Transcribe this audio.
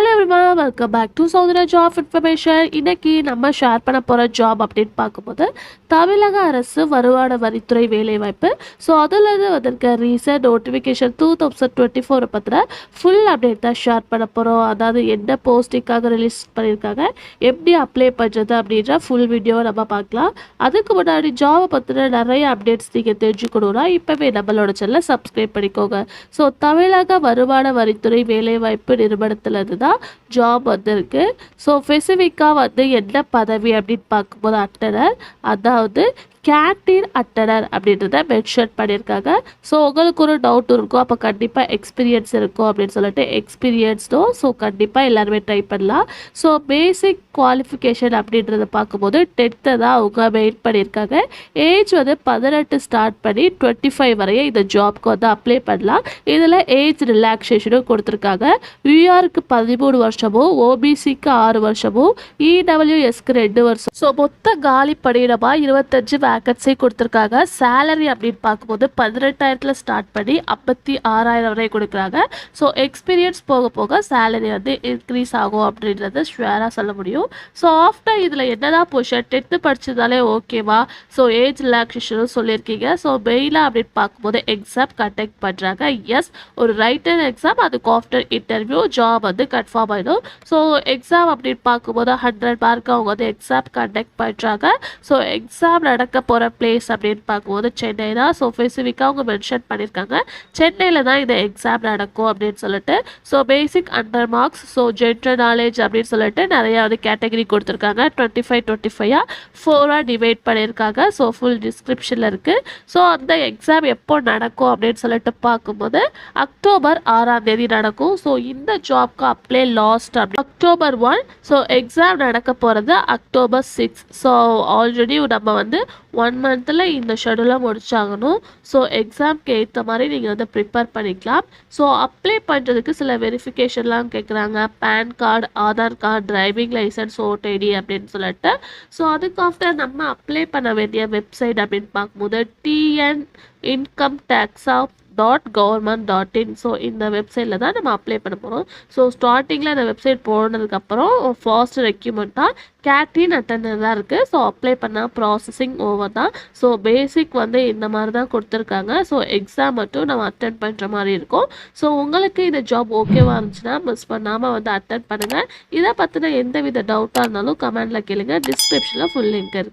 Hello எவ்ரிமா welcome back to Soundarya job information இன்னைக்கு நம்ம share பண்ண போகிற ஜாப் அப்படின்னு பார்க்கும்போது தமிழக அரசு வருமான வரித்துறை வேலைவாய்ப்பு. ஸோ அதில் வந்திருக்க recent notification two thousand twenty ஃபோரை பற்றின ஃபுல் அப்டேட் தான் ஷேர் பண்ண போகிறோம் அதாவது என்ன போஸ்டிங்காக ரிலீஸ் பண்ணியிருக்காங்க எப்படி அப்ளை பண்ணுறது அப்படின்ற ஃபுல் வீடியோவை நம்ம பார்க்கலாம். அதுக்கு முன்னாடி ஜாபை பற்றின நிறைய அப்டேட்ஸ் நீங்கள் தெரிஞ்சுக்கணும்னா இப்போவே நம்மளோட சேனலை சப்ஸ்கிரைப் பண்ணிக்கோங்க. ஸோ தமிழக வருமான வரித்துறை வேலைவாய்ப்பு நிறுவனத்துலேருந்து தான் ஜாப் வந்திருக்கு ஸோ ஸ்பெசிஃபிக்காக வந்து என்ன பதவி அப்படின்னு பார்க்கும்போது அட்டனர் அதாவது கேண்டீன் அட்டனர் அப்படின்றத மென்ஷன் பண்ணியிருக்காங்க. ஸோ உங்களுக்கு ஒரு டவுட் இருக்கும். அப்போ கண்டிப்பாக எக்ஸ்பீரியன்ஸ் இருக்கும் அப்படின்னு சொல்லிட்டு எக்ஸ்பீரியன்ஸ்டும் ஸோ கண்டிப்பாக எல்லாருமே ட்ரை பண்ணலாம். ஸோ பேசிக் குவாலிஃபிகேஷன் அப்படின்றத பார்க்கும்போது டென்த்தை தான் அவங்க மெயின் பண்ணியிருக்காங்க. ஏஜ் வந்து பதினெட்டு ஸ்டார்ட் பண்ணி டுவெண்ட்டி ஃபைவ் வரையும் இந்த ஜாப்க்கு வந்து அப்ளை பண்ணலாம். இதில் ஏஜ் ரிலாக்ஸேஷனும் கொடுத்துருக்காங்க. யூஆருக்கு பதிமூணு வருஷமும் ஓபிசிக்கு ஆறு வருஷமும் இடபிள்யூஎஸ்க்கு ரெண்டு வருஷம். ஸோ மொத்த காலி பணியிடமாக இருபத்தஞ்சு வேக்கன்சி கொடுத்துருக்காங்க. சேலரி அப்படின்னு பார்க்கும்போது பதினெட்டாயிரத்தில் ஸ்டார்ட் பண்ணி ஐம்பத்தி ஆறாயிரம் வரை கொடுக்குறாங்க. ஸோ எக்ஸ்பீரியன்ஸ் போக போக சேலரி வந்து இன்க்ரீஸ் ஆகும் அப்படின்றத ஷுவராக சொல்ல முடியும். ஸோ ஆஃப்டர் இதில் என்னதான் பொசிஷன் டென்த்து படிச்சதாலே ஓகேவா ஸோ ஏஜ் ரிலாக்ஸேஷனும் சொல்லியிருக்கீங்க. ஸோ மெயிலாக அப்படின்னு பார்க்கும்போது எக்ஸாம் கண்டக்ட் பண்ணுறாங்க எஸ் ஒரு ரைட்டர் எக்ஸாம் அதுக்கு ஆஃப்டர் இன்டர்வியூ ஜாப் வந்து கன்ஃபார்ம் ஆகிடும் ஸோ எக்ஸாம் அப்படின்னு பார்க்கும்போது ஹண்ட்ரட் மார்க் அவங்க வந்து எக்ஸாம் கண்டக்ட் பண்ணுறாங்க ஸோ எக்ஸாம் நடக்க போகிற பிளேஸ் அப்படின்னு பார்க்கும்போது சென்னை தான். ஸோ ஸ்பெசிஃபிக்காக அவங்க மென்ஷன் பண்ணியிருக்காங்க. சென்னையில் தான் இந்த எக்ஸாம் நடக்கும் அப்படின்னு சொல்லிட்டு. So basic under marks so general knowledge அப்படின்னு சொல்லிட்டு நிறையா வந்து கேட்டகரி கொடுத்துருக்காங்க. டுவெண்ட்டி ஃபைவ் டுவெண்ட்டி ஃபைவாக ஃபோராக டிவைட் பண்ணியிருக்காங்க. ஸோ ஃபுல் டிஸ்கிரிப்ஷனில் இருக்குது ஸோ அந்த எக்ஸாம் எப்போ நடக்கும் அப்படின்னு சொல்லிட்டு பார்க்கும்போது அக்டோபர் ஆறாம் தேதி நடக்கும். ஸோ இந்த ஜாப்க்கு அப்ளை லாஸ்ட் அப்படி அக்டோபர் ஒன் ஸோ எக்ஸாம் நடக்க போகிறது அக்டோபர் சிக்ஸ் ஸோ ஆல்ரெடி நம்ம வந்து ஒன் மந்தில் இந்த ஷெடியூலை முடிச்சாகணும். ஸோ எக்ஸாம்க்கு ஏற்ற மாதிரி நீங்கள் வந்து ப்ரிப்பேர் பண்ணிக்கலாம். ஸோ அப்ளை பண்ணுறதுக்கு சில வெரிஃபிகேஷன்லாம் கேட்குறாங்க PAN card Aadhaar card driving licence OTT அப்படின்னு சொல்லிட்டு. ஸோ அதுக்கு ஆஃப்டர் நம்ம அப்ளை பண்ண வேண்டிய வெப்சைட் அப்படின்னு பார்க்கும்போது TN income tax off dot government dot in so இந்த வெப்சைட்டில் தான் நம்ம அப்ளை பண்ண போகிறோம் ஸோ ஸ்டார்டிங்கில் இந்த வெப்சைட் போனதுக்கப்புறம் ஃபர்ஸ்ட் ரெக்யூமெண்ட்டாக கேட்டீன் அட்டண்டர் தான் இருக்குது ஸோ அப்ளை பண்ணால் ப்ராசஸிங் ஓவர் தான். ஸோ பேசிக் வந்து இந்த மாதிரி தான் கொடுத்துருக்காங்க. ஸோ எக்ஸாம் மட்டும் நம்ம அட்டன் பண்ணுற மாதிரி இருக்கும். ஸோ உங்களுக்கு இந்த ஜாப் ஓகேவாக இருந்துச்சுன்னா மிஸ் பண்ணாமல் வந்து அட்டன் பண்ணுங்கள் இதை பற்றின எந்த வித டவுட்டாக இருந்தாலும் கமெண்டில் கேளுங்க. டிஸ்கிரிப்ஷனில் ஃபுல் லிங்க் இருக்குது